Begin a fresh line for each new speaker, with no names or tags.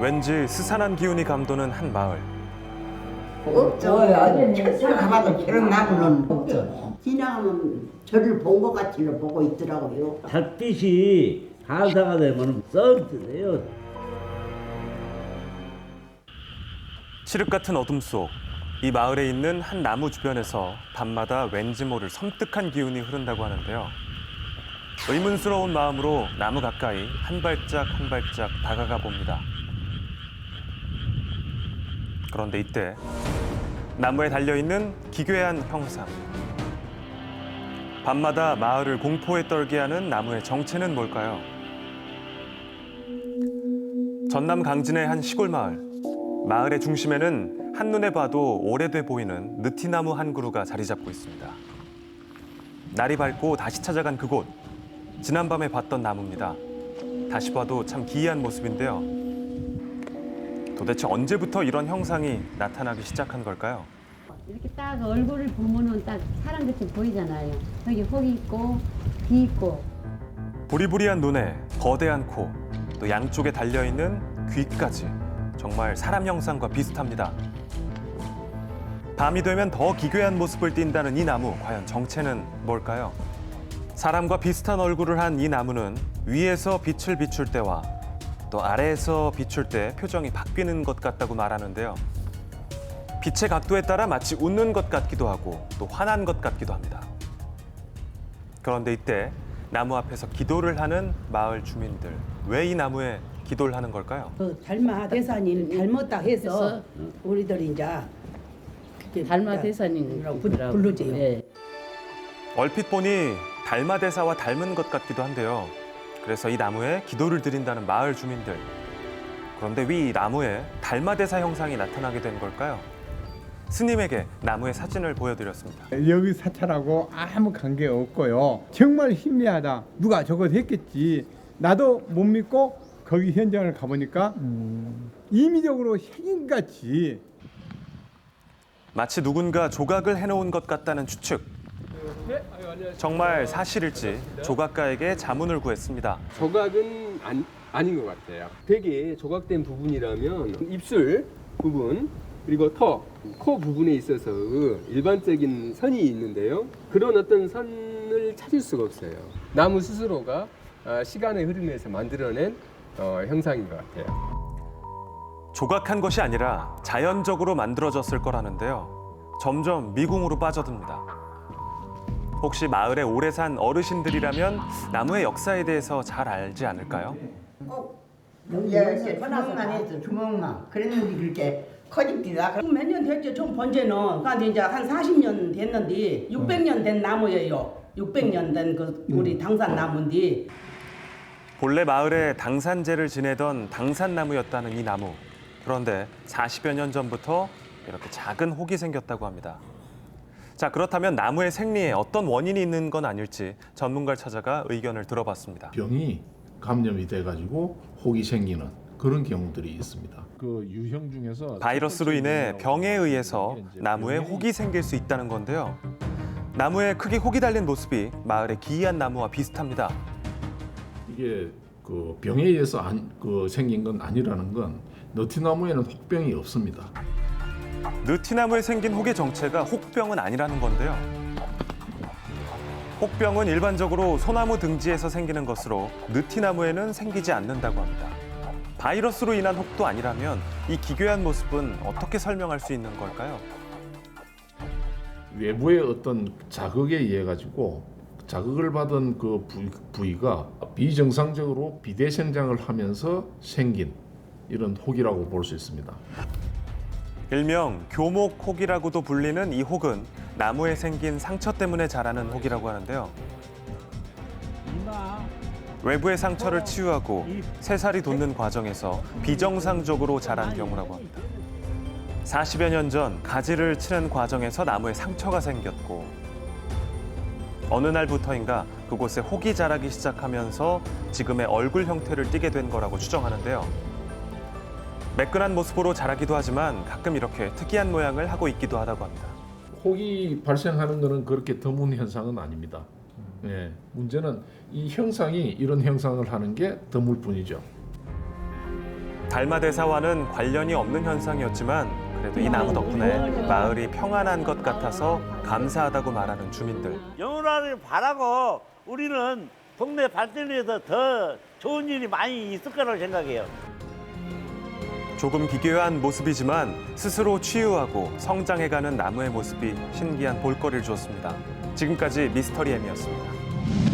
왠지 스산한 기운이 감도는 한 마을.
없죠. 어디 천사 가봐도 저런 나무는 없죠. 지나가면 저를 본 것 같이 보고 있더라고요.
달빛이 한사가 되면 썩 드세요.
칠흑 같은 어둠 속 이 마을에 있는 한 나무 주변에서 밤마다 왠지 모를 섬뜩한 기운이 흐른다고 하는데요. 의문스러운 마음으로 나무 가까이 한 발짝 한 발짝 다가가 봅니다. 그런데 이때 나무에 달려 있는 기괴한 형상. 밤마다 마을을 공포에 떨게 하는 나무의 정체는 뭘까요? 전남 강진의 한 시골 마을. 마을의 중심에는 한눈에 봐도 오래돼 보이는 느티나무 한 그루가 자리 잡고 있습니다. 날이 밝고 다시 찾아간 그곳. 지난밤에 봤던 나무입니다. 다시 봐도 참 기이한 모습인데요. 도대체 언제부터 이런 형상이 나타나기 시작한 걸까요?
이렇게 딱 얼굴을 보면은 딱 사람같이 보이잖아요. 여기 혹 있고 귀 있고
부리부리한 눈에 거대한 코, 또 양쪽에 달려 있는 귀까지 정말 사람 형상과 비슷합니다. 밤이 되면 더 기괴한 모습을 띈다는 이 나무, 과연 정체는 뭘까요? 사람과 비슷한 얼굴을 한 이 나무는 위에서 빛을 비출 때와 또 아래에서 비출 때 표정이 바뀌는 것 같다고 말하는데요. 빛의 각도에 따라 마치 웃는 것 같기도 하고 또 화난 것 같기도 합니다. 그런데 이때 나무 앞에서 기도를 하는 마을 주민들. 왜 이 나무에 기도를 하는 걸까요?
그 달마 대사님 닮았다 해서 우리들이 이제 그게
달마 대사님이라고
부- 부르지요.
예.
얼핏 보니 달마 대사와 닮은 것 같기도 한데요. 그래서 이 나무에 기도를 드린다는 마을 주민들. 그런데 왜이 나무에 달마대사 형상이 나타나게 된 걸까요? 스님에게 나무의 사진을 보여드렸습니다.
여기 사찰하고 아무 관계 없고요. 정말 희미하다. 누가 저거 했겠지. 나도 못 믿고 거기 현장을 가보니까 임의적으로 생인같이
마치 누군가 조각을 해놓은 것 같다는 추측. 정말 사실일지 조각가에게 자문을 구했습니다.
조각은 안, 아닌 것 같아요. 되게 조각된 부분이라면 입술 부분 그리고 턱, 코 부분에 있어서 일반적인 선이 있는데요. 그런 어떤 선을 찾을 수가 없어요. 나무 스스로가 아, 시간의 흐름에서 만들어낸 어, 형상인 것 같아요.
조각한 것이 아니라 자연적으로 만들어졌을 거라는데요. 점점 미궁으로 빠져듭니다. 혹시 마을에 오래 산 어르신들이라면 나무의 역사에 대해서 잘 알지 않을까요?
주먹만 했어, 주먹만. 그랬는데 그렇게 커집니다.
몇 년 됐죠? 좀 본제는 근데 이제 한 40년 됐는데 600년 된 나무예요. 600년 된 그 우리 당산 나무인데
본래 마을에 당산제를 지내던 당산나무였다는 이 나무. 그런데 40여 년 전부터 이렇게 작은 혹이 생겼다고 합니다. 자, 그렇다면 나무의 생리에 어떤 원인이 있는 건 아닐지 전문가를 찾아가 의견을 들어봤습니다.
병이 감염이 돼가지고 혹이 생기는 그런 경우들이 있습니다. 그 유형 중에서
바이러스로 인해 병에 의해서 나무에 혹이 생길 수 있다는 건데요. 나무에 크게 혹이 달린 모습이 마을의 기이한 나무와 비슷합니다.
이게 그 병에 의해서 안, 그 생긴 건 아니라는 건 너티나무에는 혹병이 없습니다.
느티나무에 생긴 혹의 정체가 혹병은 아니라는 건데요. 혹병은 일반적으로 소나무 등지에서 생기는 것으로 느티나무에는 생기지 않는다고 합니다. 바이러스로 인한 혹도 아니라면 이 기괴한 모습은 어떻게 설명할 수 있는 걸까요?
외부의 어떤 자극에 의해 가지고 자극을 받은 그 부위, 부위가 비정상적으로 비대 생장을 하면서 생긴 이런 혹이라고 볼 수 있습니다.
일명 교목 혹이라고도 불리는 이 혹은 나무에 생긴 상처 때문에 자라는 혹이라고 하는데요. 외부의 상처를 치유하고 새살이 돋는 과정에서 비정상적으로 자란 경우라고 합니다. 40여 년 전 가지를 치는 과정에서 나무에 상처가 생겼고 어느 날부터인가 그곳에 혹이 자라기 시작하면서 지금의 얼굴 형태를 띠게 된 거라고 추정하는데요. 매끈한 모습으로 자라기도 하지만 가끔 이렇게 특이한 모양을 하고 있기도 하다고 합니다.
혹이 발생하는 것은 그렇게 드문 현상은 아닙니다. 예, 문제는 이 형상이 이런 형상을 하는 게 드물 뿐이죠.
달마대사와는 관련이 없는 현상이었지만 그래도 이 나무 덕분에 마을이 평안한 것 같아서 감사하다고 말하는 주민들.
영원하를 바라고 우리는 동네 발전을 위해서 더 좋은 일이 많이 있을 거라고 생각해요.
조금 기괴한 모습이지만 스스로 치유하고 성장해가는 나무의 모습이 신기한 볼거리를 주었습니다. 지금까지 미스터리 M이었습니다.